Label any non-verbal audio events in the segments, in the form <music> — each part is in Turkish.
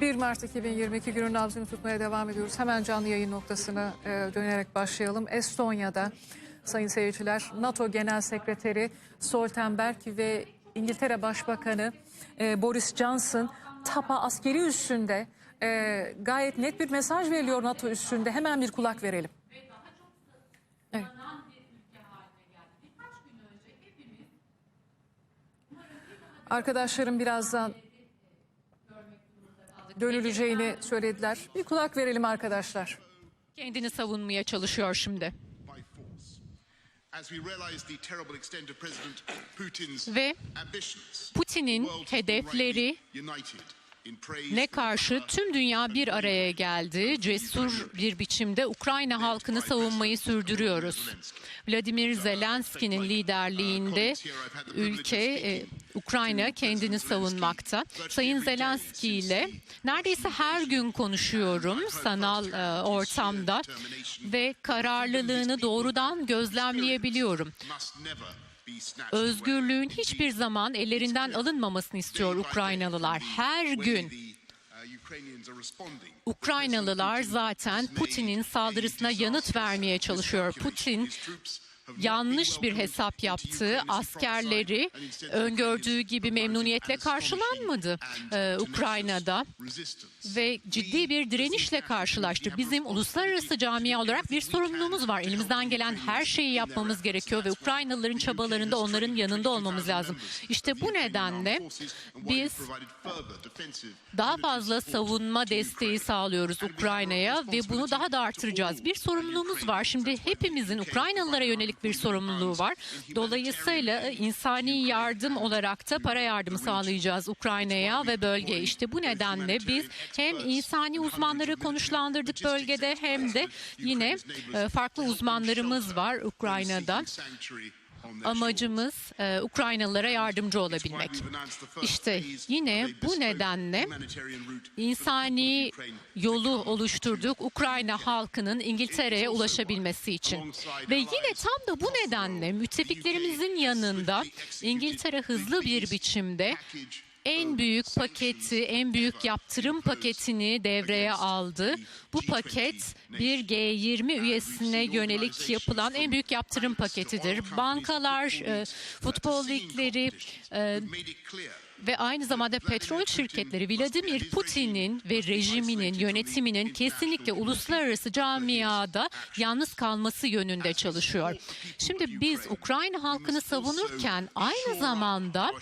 1 Mart 2022 günün nabzını tutmaya devam ediyoruz. Hemen canlı yayın noktasına e, dönerek başlayalım. Estonya'da sayın seyirciler NATO Genel Sekreteri Stoltenberg ve İngiltere Başbakanı e, Boris Johnson Tapa askeri üssünde e, gayet net bir mesaj veriliyor NATO üssünde. Hemen bir kulak verelim. Evet. Arkadaşlarım birazdan dönüleceğini söylediler. Bir kulak verelim arkadaşlar. Kendini savunmaya çalışıyor şimdi. Ve Putin'in hedefleri ne karşı tüm dünya bir araya geldi. Cesur bir biçimde Ukrayna halkını savunmayı sürdürüyoruz. Vladimir Zelenski'nin liderliğinde ülke e, Ukrayna kendini savunmakta. Sayın Zelenski ile neredeyse her gün konuşuyorum sanal e, ortamda ve kararlılığını doğrudan gözlemleyebiliyorum. Özgürlüğün hiçbir zaman ellerinden alınmamasını istiyor Ukraynalılar. Her gün. Ukraynalılar zaten Putin'in saldırısına yanıt vermeye çalışıyor. Putin yanlış bir hesap yaptı. Askerleri öngördüğü gibi memnuniyetle karşılanmadı e, Ukrayna'da ve ciddi bir direnişle karşılaştı. Bizim uluslararası camia olarak bir sorumluluğumuz var. Elimizden gelen her şeyi yapmamız gerekiyor ve Ukraynalıların çabalarında onların yanında olmamız lazım. İşte bu nedenle biz daha fazla savunma desteği sağlıyoruz Ukrayna'ya ve bunu daha da artıracağız. Bir sorumluluğumuz var. Şimdi hepimizin Ukraynalılara yönelik bir sorumluluğu var. Dolayısıyla e, insani yardım olarak da para yardımı sağlayacağız Ukrayna'ya ve bölgeye. İşte bu nedenle biz hem insani uzmanları konuşlandırdık bölgede hem de yine e, farklı uzmanlarımız var Ukrayna'da. Amacımız e, Ukraynalılara yardımcı olabilmek. İşte yine bu nedenle insani yolu oluşturduk Ukrayna halkının İngiltere'ye ulaşabilmesi için. Ve yine tam da bu nedenle müttefiklerimizin yanında İngiltere hızlı bir biçimde en büyük paketi, en büyük yaptırım paketini devreye aldı. Bu paket bir G20 üyesine yönelik yapılan en büyük yaptırım paketidir. Bankalar, e, futbol ligleri e, ve aynı zamanda petrol şirketleri Vladimir Putin'in ve rejiminin yönetiminin kesinlikle uluslararası camiada yalnız kalması yönünde çalışıyor. Şimdi biz Ukrayna halkını savunurken aynı zamanda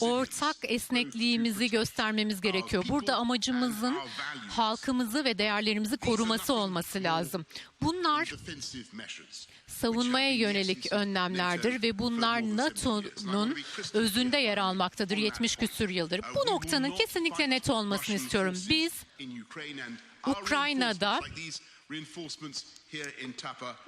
ortak esnekliğimizi göstermemiz gerekiyor. Burada amacımızın halkımızı ve değerlerimizi koruması olması lazım. Bunlar savunmaya yönelik önlemlerdir ve bunlar NATO'nun özünde yer almaktadır 70 küsür yıldır. Bu noktanın kesinlikle net olmasını istiyorum. Biz Ukrayna'da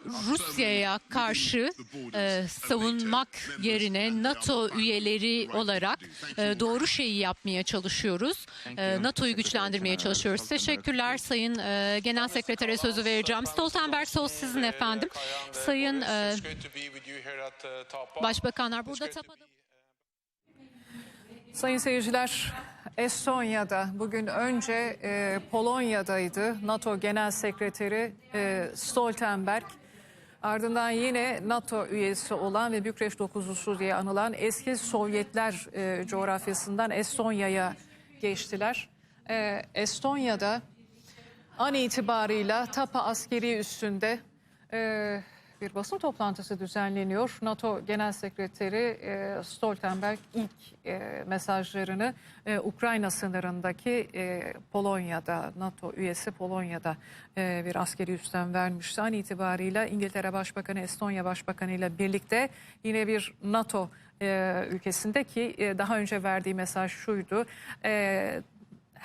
Rusya'ya karşı e, savunmak yerine NATO üyeleri olarak e, doğru şeyi yapmaya çalışıyoruz. E, NATO'yu güçlendirmeye çalışıyoruz. Teşekkürler Sayın e, Genel Sekretere sözü vereceğim. Stoltenberg söz sizin efendim. Sayın e, Başbakanlar burada tapada... Sayın seyirciler, Estonya'da bugün önce e, Polonya'daydı NATO Genel Sekreteri e, Stoltenberg. Ardından yine NATO üyesi olan ve Bükreş dokuzusu diye anılan eski Sovyetler e, coğrafyasından Estonya'ya geçtiler. E, Estonya'da an itibarıyla Tapa askeri üstünde e, bir basın toplantısı düzenleniyor. NATO Genel Sekreteri e, Stoltenberg ilk e, mesajlarını e, Ukrayna sınırındaki Polonya'da, NATO üyesi Polonya'da bir askeri üstten vermişti. An itibarıyla İngiltere Başbakanı, Estonya Başbakanı ile birlikte yine bir NATO ülkesinde ki e, daha önce verdiği mesaj şuydu. E,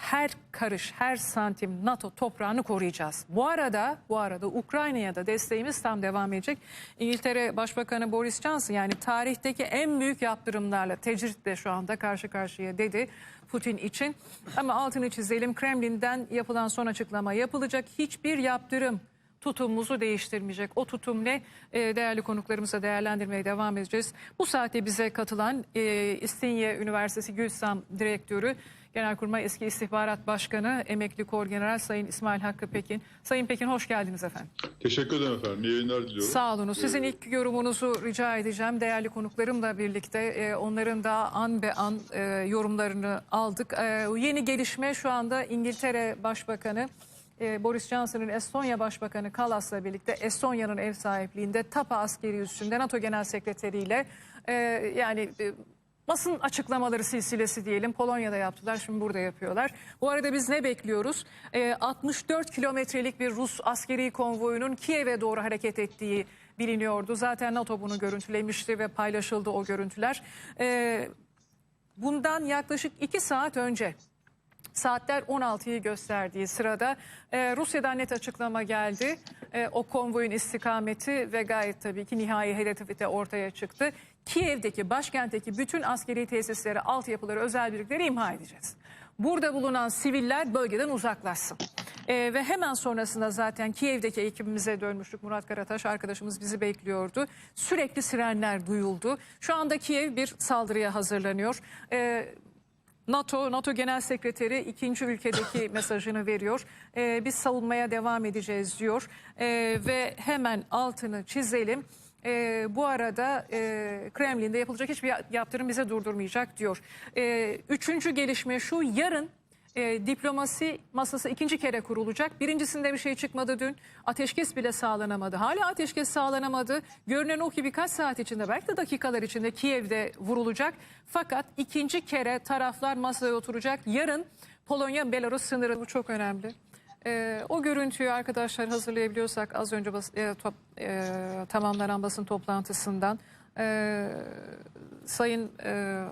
her karış, her santim NATO toprağını koruyacağız. Bu arada, bu arada Ukrayna'ya da desteğimiz tam devam edecek. İngiltere Başbakanı Boris Johnson yani tarihteki en büyük yaptırımlarla tecritle şu anda karşı karşıya dedi Putin için. Ama altını çizelim Kremlin'den yapılan son açıklama yapılacak hiçbir yaptırım tutumumuzu değiştirmeyecek. O tutum ne? Ee, değerli konuklarımıza değerlendirmeye devam edeceğiz. Bu saatte bize katılan e, İstinye Üniversitesi Gülsam Direktörü Genelkurmay Eski İstihbarat Başkanı Emekli Korgeneral Sayın İsmail Hakkı Pekin. Sayın Pekin hoş geldiniz efendim. Teşekkür ederim efendim. İyi yayınlar diliyorum. Sağ olun. Sizin Ee, ilk yorumunuzu rica edeceğim. Değerli konuklarımla birlikte e, onların da an be an e, yorumlarını aldık. E, yeni gelişme şu anda İngiltere Başbakanı e, Boris Johnson'ın Estonya Başbakanı Kalas'la birlikte Estonya'nın ev sahipliğinde TAPA askeri üssünde NATO Genel Sekreteri ile e, yani e, basın açıklamaları silsilesi diyelim Polonya'da yaptılar şimdi burada yapıyorlar. Bu arada biz ne bekliyoruz? Ee, 64 kilometrelik bir Rus askeri konvoyunun Kiev'e doğru hareket ettiği biliniyordu. Zaten NATO bunu görüntülemişti ve paylaşıldı o görüntüler. Ee, bundan yaklaşık iki saat önce saatler 16'yı gösterdiği sırada e, Rusya'dan net açıklama geldi. E, o konvoyun istikameti ve gayet tabii ki nihai hedefi de ortaya çıktı. Kiev'deki başkentteki bütün askeri tesisleri, altyapıları, özel birlikleri imha edeceğiz. Burada bulunan siviller bölgeden uzaklaşsın. E, ve hemen sonrasında zaten Kiev'deki ekibimize dönmüştük. Murat Karataş arkadaşımız bizi bekliyordu. Sürekli sirenler duyuldu. Şu anda Kiev bir saldırıya hazırlanıyor. E, NATO, NATO Genel Sekreteri ikinci ülkedeki <laughs> mesajını veriyor. Ee, biz savunmaya devam edeceğiz diyor. Ee, ve hemen altını çizelim. Ee, bu arada e, Kremlin'de yapılacak hiçbir ya- yaptırım bize durdurmayacak diyor. Ee, üçüncü gelişme şu yarın e, diplomasi masası ikinci kere kurulacak. Birincisinde bir şey çıkmadı dün. Ateşkes bile sağlanamadı. Hala ateşkes sağlanamadı. Görünen o ki birkaç saat içinde belki de dakikalar içinde Kiev'de vurulacak. Fakat ikinci kere taraflar masaya oturacak. Yarın Polonya-Belarus sınırı bu çok önemli. E, o görüntüyü arkadaşlar hazırlayabiliyorsak az önce bas, e, top- e, tamamlanan basın toplantısından e, Sayın e,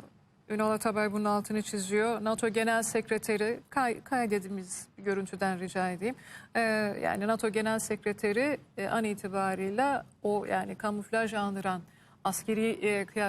Ünal Atabay bunun altını çiziyor. NATO Genel Sekreteri kay, kaydedimiz görüntüden rica edeyim. Ee, yani NATO Genel Sekreteri e, an itibarıyla o yani kamuflaj andıran askeri e, kıyafet